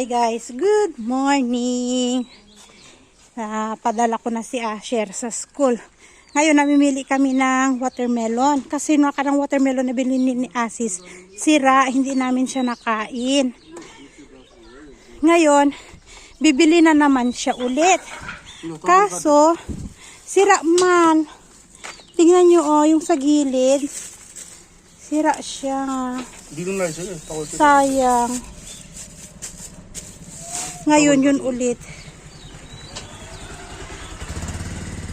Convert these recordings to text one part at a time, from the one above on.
Hi guys, good morning. Ah, padala ko na si Asher sa school. Ngayon namimili kami ng watermelon kasi nung nakarang watermelon na bilhin ni Asis, sira, hindi namin siya nakain. Ngayon, bibili na naman siya ulit. Kaso, sira man. Tingnan nyo oh, yung sa gilid. Sira siya. Siya. Sayang. Ngayon yun ulit.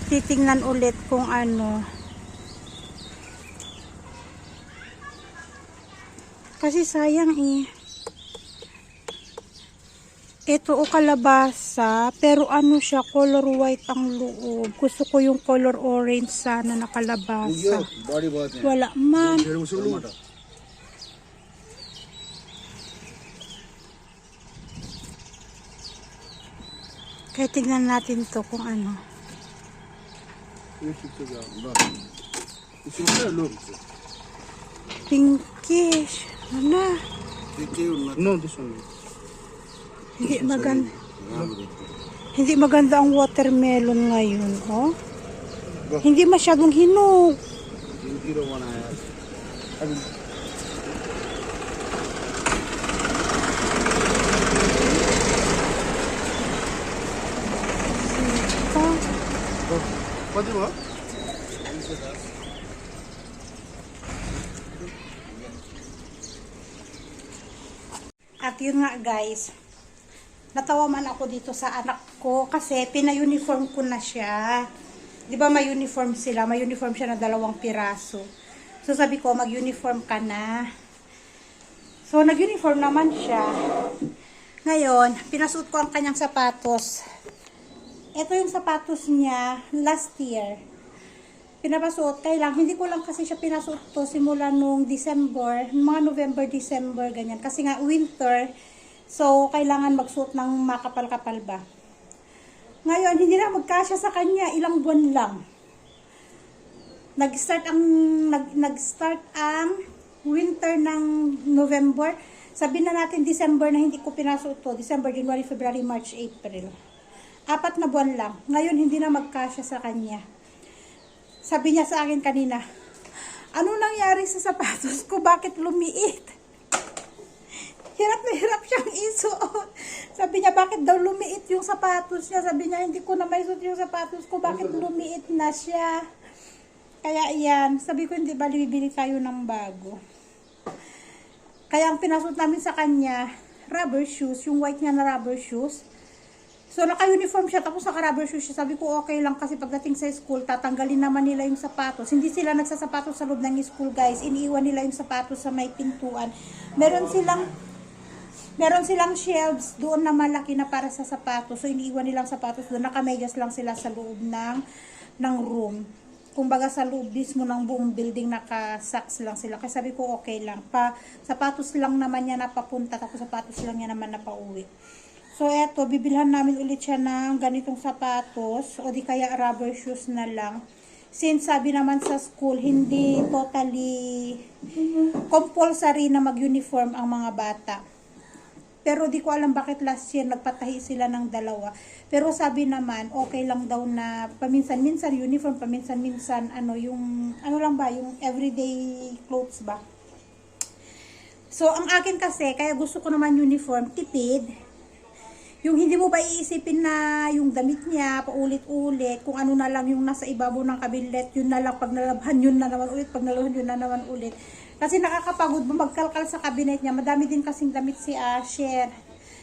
Titingnan ulit kung ano. Kasi sayang eh. Ito o kalabasa, pero ano siya, color white ang loob. Gusto ko yung color orange sana na kalabasa. Wala man. Kaya tingnan natin to kung ano. Pinkish. Ano? No, this one. Hindi maganda. Hindi maganda ang watermelon ngayon, oh. Hindi masyadong hinog. Hindi raw na Pwede mo? At yun nga guys, natawa man ako dito sa anak ko kasi pina-uniform ko na siya. 'Di ba may uniform sila? May uniform siya na dalawang piraso. So sabi ko, mag-uniform ka na. So nag-uniform naman siya. Ngayon, pinasuot ko ang kanyang sapatos. Ito yung sapatos niya last year. Pinapasuot, kailang, hindi ko lang kasi siya pinasuot to simula nung December, mga November, December, ganyan. Kasi nga winter, so kailangan magsuot ng makapal-kapal ba. Ngayon, hindi na magkasya sa kanya, ilang buwan lang. Nag-start ang nag, nag-start ang winter ng November. Sabihin na natin December na hindi ko pinasuot to. December, January, February, March, April. Apat na buwan lang. Ngayon, hindi na magkasya sa kanya. Sabi niya sa akin kanina, ano nangyari sa sapatos ko? Bakit lumiit? Hirap na hirap siyang isuot. Sabi niya, bakit daw lumiit yung sapatos niya? Sabi niya, hindi ko na maisuot yung sapatos ko. Bakit lumiit na siya? Kaya yan, sabi ko, hindi ba bibili tayo ng bago? Kaya ang pinasuot namin sa kanya, rubber shoes, yung white niya na rubber shoes. So, naka-uniform siya, tapos naka-rubber shoes siya. Sabi ko, okay lang kasi pagdating sa school, tatanggalin naman nila yung sapatos. Hindi sila nagsasapatos sa loob ng school, guys. Iniiwan nila yung sapatos sa may pintuan. Meron silang meron silang shelves doon na malaki na para sa sapatos. So, iniiwan nilang sapatos doon. Nakamedyas lang sila sa loob ng, ng room. Kumbaga sa loob mismo ng buong building, naka-socks lang sila. Kaya sabi ko, okay lang. Pa, sapatos lang naman niya na papunta, tapos sapatos lang niya naman na pauwi. So, eto, bibilhan namin ulit siya ng ganitong sapatos o di kaya rubber shoes na lang. Since sabi naman sa school, hindi totally compulsory na mag-uniform ang mga bata. Pero di ko alam bakit last year nagpatahi sila ng dalawa. Pero sabi naman, okay lang daw na paminsan-minsan uniform, paminsan-minsan ano yung ano lang ba, yung everyday clothes ba. So ang akin kasi, kaya gusto ko naman uniform, tipid. Yung hindi mo ba iisipin na yung damit niya, paulit-ulit, kung ano na lang yung nasa ibabaw ng kabinet, yun na lang, pag nalabhan yun na naman ulit, pag nalabhan yun na naman ulit. Kasi nakakapagod ba magkalkal sa kabinet niya, madami din kasing damit si Asher.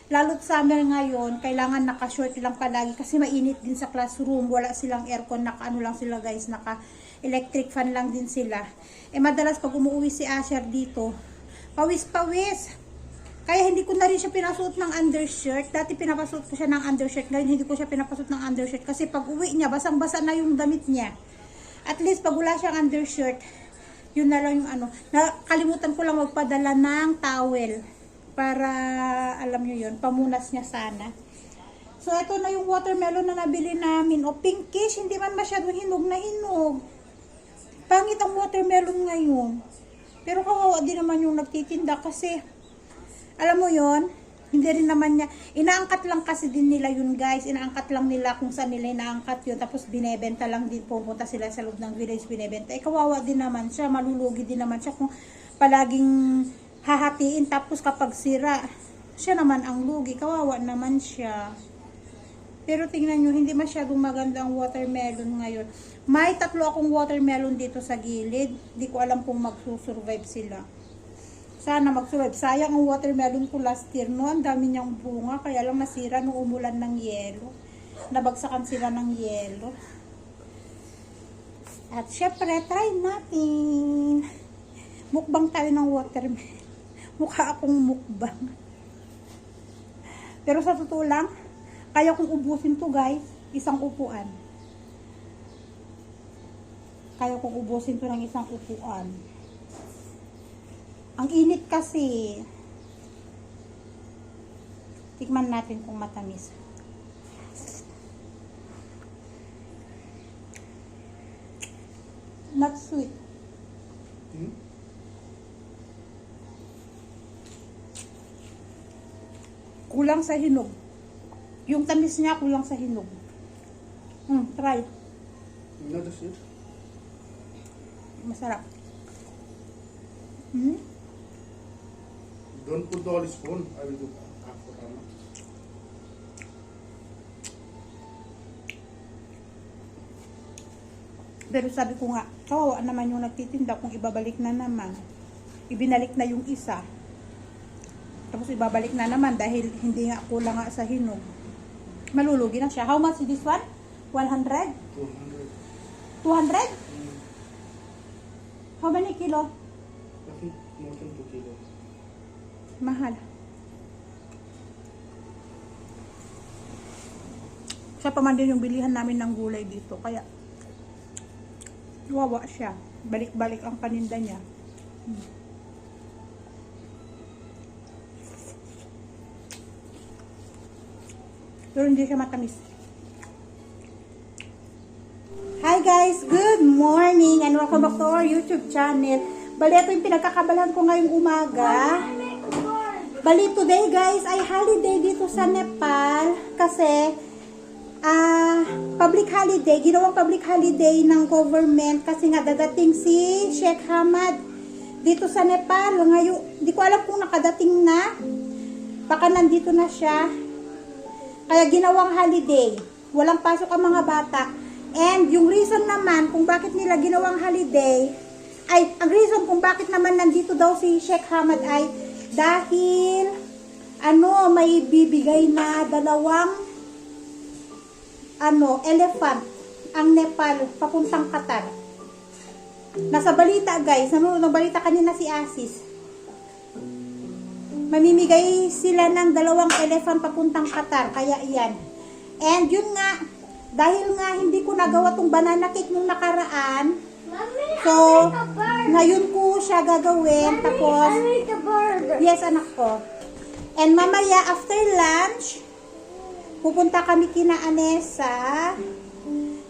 Lalo't summer ngayon, kailangan naka-short lang palagi kasi mainit din sa classroom, wala silang aircon, naka ano lang sila guys, naka electric fan lang din sila. Eh madalas pag umuwi si Asher dito, pawis-pawis. Kaya hindi ko na rin siya pinasuot ng undershirt. Dati pinapasuot ko siya ng undershirt. Ngayon hindi ko siya pinapasuot ng undershirt. Kasi pag uwi niya, basang-basa na yung damit niya. At least pag wala siyang undershirt, yun na lang yung ano. Nakalimutan ko lang magpadala ng towel. Para, alam nyo yun, pamunas niya sana. So, ito na yung watermelon na nabili namin. O, pinkish, hindi man masyadong hinog na hinog. Pangit ang watermelon ngayon. Pero kawawa din naman yung nagtitinda kasi, alam mo yon Hindi rin naman niya, inaangkat lang kasi din nila yun guys. Inaangkat lang nila kung saan nila inaangkat yun. Tapos binebenta lang din, pupunta sila sa loob ng village, binebenta. Eh, kawawa din naman siya, malulugi din naman siya kung palaging hahatiin. Tapos kapag sira, siya naman ang lugi, kawawa naman siya. Pero tingnan nyo, hindi masyadong maganda ang watermelon ngayon. May tatlo akong watermelon dito sa gilid. Di ko alam kung magsusurvive sila. Sana magsurvive. Sayang ang watermelon ko last year. No, ang dami niyang bunga. Kaya lang nasira nung umulan ng yelo. Nabagsakan sila ng yelo. At syempre, try natin. Mukbang tayo ng watermelon. Mukha akong mukbang. Pero sa totoo lang, kaya kong ubusin to guys, isang upuan. Kaya kong ubusin to ng isang upuan. Ang init kasi. Tikman natin kung matamis. Not sweet. Hmm? Kulang sa hinog. Yung tamis niya kulang sa hinog. Hmm, try. Not sweet. Masarap. Hmm? Don't put the whole spoon. I will do half for. Pero sabi ko nga, kawawa naman yung nagtitinda kung ibabalik na naman. Ibinalik na yung isa. Tapos ibabalik na naman dahil hindi nga kulang nga sa hinog. Malulugi na siya. How much is this one? 100? 200. 200? Mm. How many kilo? I think more than 2 kilos. Mahal. Siya pa man din yung bilihan namin ng gulay dito. Kaya, wawa siya. Balik-balik ang paninda niya. Hmm. Pero hindi siya matamis. Hi guys! Good morning and welcome back to our YouTube channel. Bali, ito yung pinagkakabalan ko ngayong umaga. Bali, today guys ay holiday dito sa Nepal kasi ah public holiday, ginawang public holiday ng government kasi nga dadating si Sheikh Hamad dito sa Nepal. Ngayon, di ko alam kung nakadating na. Baka nandito na siya. Kaya ginawang holiday. Walang pasok ang mga bata. And yung reason naman kung bakit nila ginawang holiday, ay, ang reason kung bakit naman nandito daw si Sheikh Hamad ay dahil ano, may bibigay na dalawang ano, elephant ang Nepal papuntang Qatar. Nasa balita guys, ng balita kanina si Asis. Mamimigay sila ng dalawang elephant papuntang Qatar, kaya iyan. And yun nga, dahil nga hindi ko nagawa tong banana cake nung nakaraan, so, ngayon ko siya gagawin, tapos, yes anak ko. And mamaya, after lunch, pupunta kami kina Anessa,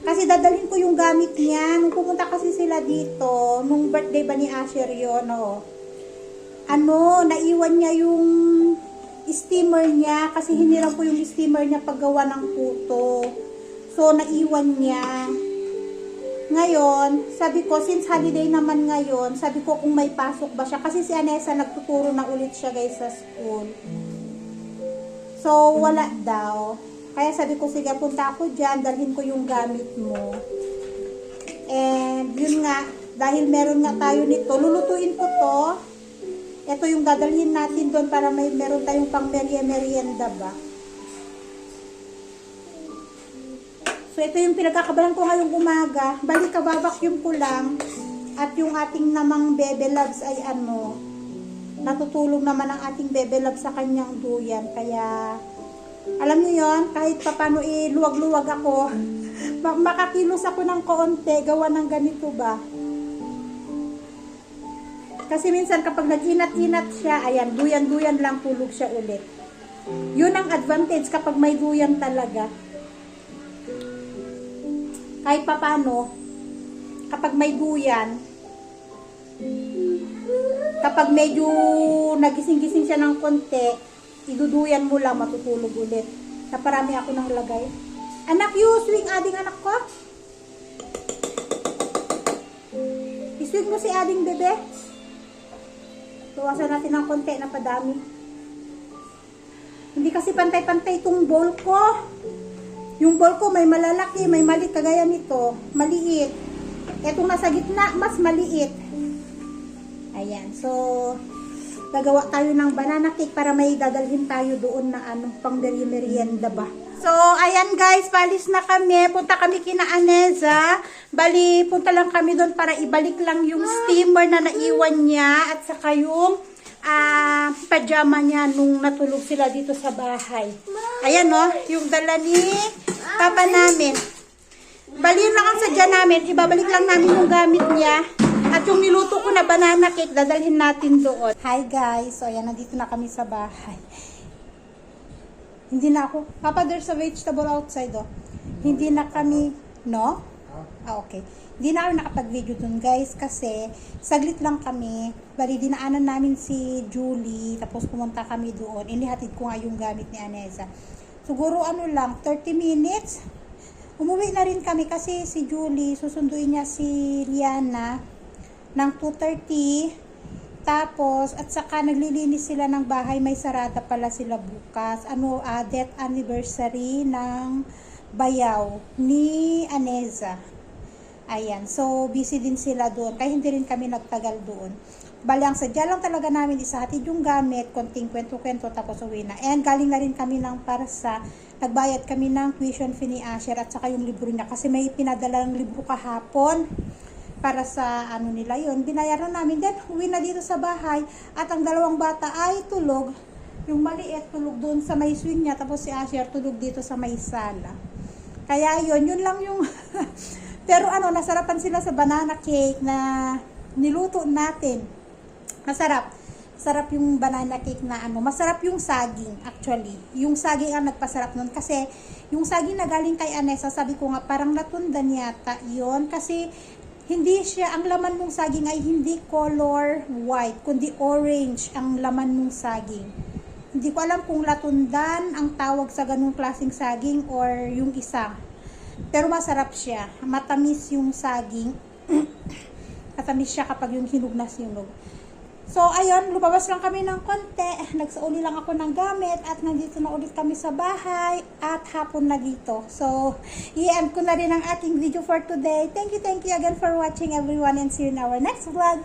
kasi dadalhin ko yung gamit niya. Nung pumunta kasi sila dito, nung birthday ba ni Asher yun, oh. Ano, naiwan niya yung steamer niya kasi hiniram ko yung steamer niya paggawa ng puto. So, naiwan niya. Ngayon, sabi ko, since holiday naman ngayon, sabi ko kung may pasok ba siya. Kasi si Anessa nagtuturo na ulit siya guys sa school. So, wala daw. Kaya sabi ko, sige, punta ako dyan, dalhin ko yung gamit mo. And, yun nga, dahil meron nga tayo nito, lulutuin ko to. Ito yung dadalhin natin doon para may meron tayong pang merienda ba. So, ito yung pinagkakabalan ko ngayong umaga. Balik kababakyum ko lang. At yung ating namang bebe loves ay ano, natutulog naman ang ating bebe love sa kanyang duyan. Kaya, alam niyo yon kahit papano iluwag-luwag ako, ma- makakilos ako ng kaunti, gawa ng ganito ba. Kasi minsan kapag nag-inat-inat siya, ayan, duyan-duyan lang tulog siya ulit. Yun ang advantage kapag may duyan talaga. Kahit papano, kapag may duyan, kapag medyo nagising-gising siya ng konti, iduduyan mo lang, matutulog ulit. Naparami ako ng lagay. Anak, you swing ading anak ko? Iswing mo si ading bebe. Bawasan natin ng konti na padami. Hindi kasi pantay-pantay itong bowl ko. Yung bowl ko may malalaki, may maliit kagaya nito. Maliit. Etong nasa gitna, mas maliit. Ayan. So, gagawa tayo ng banana cake para may dadalhin tayo doon na anong pang merienda ba. So, ayan guys, palis na kami. Punta kami kina Aneza. Bali, punta lang kami doon para ibalik lang yung steamer na naiwan niya at saka yung ah, pajama niya nung natulog sila dito sa bahay. Ayan no, yung dala ni papa namin. Bali yun lang ang sadya namin. Ibabalik lang namin yung gamit niya. At yung niluto ko na banana cake, dadalhin natin doon. Hi guys. So, ayan, nandito na kami sa bahay. Hindi na ako. Papa, there's a vegetable outside, oh. Hindi na kami, no? Ah, okay. Hindi na ako nakapag-video dun, guys, kasi saglit lang kami. Bali, dinaanan namin si Julie, tapos pumunta kami doon. Inihatid ko nga yung gamit ni Anessa. Siguro, ano lang, 30 minutes. Umuwi na rin kami kasi si Julie, susunduin niya si Liana ng 2.30. Tapos, at saka naglilinis sila ng bahay, may sarada pala sila bukas. Ano, ah, death anniversary ng bayaw ni Aneza. Ayan, so busy din sila doon. Kaya hindi rin kami nagtagal doon. Bali, ang sadya lang talaga namin isahatid yung gamit, konting kwento-kwento, tapos uwi na. And galing na rin kami ng para sa, nagbayad kami ng tuition fee ni Asher at saka yung libro niya. Kasi may pinadala ng libro kahapon para sa ano nila yon binayaran namin then uwi na dito sa bahay at ang dalawang bata ay tulog yung maliit tulog doon sa may swing niya tapos si Asher tulog dito sa may sala kaya yon yun lang yung pero ano nasarapan sila sa banana cake na niluto natin. Masarap. Sarap yung banana cake na ano masarap yung saging actually. Yung saging ang nagpasarap nun kasi yung saging na galing kay Anessa sabi ko nga parang natundan yata yon kasi hindi siya, ang laman mong saging ay hindi color white, kundi orange ang laman mong saging. Hindi ko alam kung latundan ang tawag sa ganung klaseng saging or yung isa. Pero masarap siya. Matamis yung saging. Matamis siya kapag yung hinog na sinog. So, ayun, lumabas lang kami ng konti. Nagsauli lang ako ng gamit at nandito na ulit kami sa bahay at hapon na dito. So, i-end ko na rin ang ating video for today. Thank you, thank you again for watching everyone and see you in our next vlog.